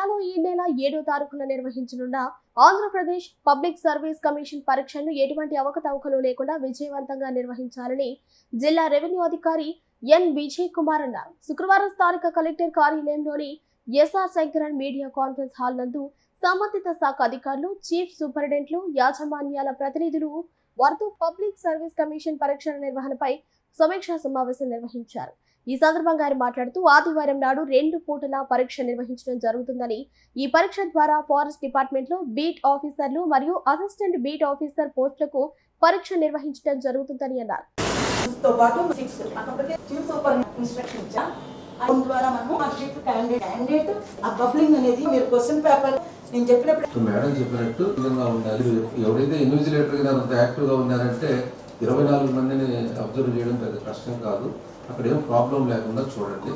జిల్లాలో ఈ నెల ఏడో తారీఖున నిర్వహించనున్న ఆంధ్రప్రదేశ్ పబ్లిక్ సర్వీస్ కమిషన్ పరీక్షలను ఎటువంటి అవకతవకలు లేకుండా విజయవంతంగా నిర్వహించాలని జిల్లా రెవెన్యూ అధికారి ఎన్ విజయ్ కుమార్ అన్నారు. శుక్రవారం స్థానిక collector కార్యాలయంలోని S R Sankaran media conference hall నందు సంబంధిత శాఖ అధికారులు చీఫ్ సూపరింటెండెంట్లు యాజమాన్యాల ప్రతినిధులు వారితో పబ్లిక్ సర్వీస్ కమిషన్ పరీక్షల నిర్వహణపై సమీక్షా సమావేశం నిర్వహించారు. ఈ సందర్భంగా ఆయన మాట్లాడుతూ ఆదివారం నాడు రెండు పూటల పరీక్ష నిర్వహించడం జరుగుతుందని ఈ పరీక్ష ద్వారా ఫారెస్ట్ డిపార్ట్మెంట్లో బీట్ ఆఫీసర్లు మరియు అసిస్టెంట్ బీట్ ఆఫీసర్ పోస్టులకు పరీక్ష నిర్వహించడం జరుగుతుందని అన్నారు. నేను చెప్పినప్పుడు మేడం చెప్పినట్టు ఈ విధంగా ఉండాలి. ఎవరైతే ఇన్విజిలేటర్గా యాక్టివ్గా ఉన్నారంటే ఇరవై నాలుగు మందిని అబ్జర్వ్ చేయడం పెద్ద కష్టం కాదు. అక్కడ ఏం ప్రాబ్లం లేకుండా చూడండి.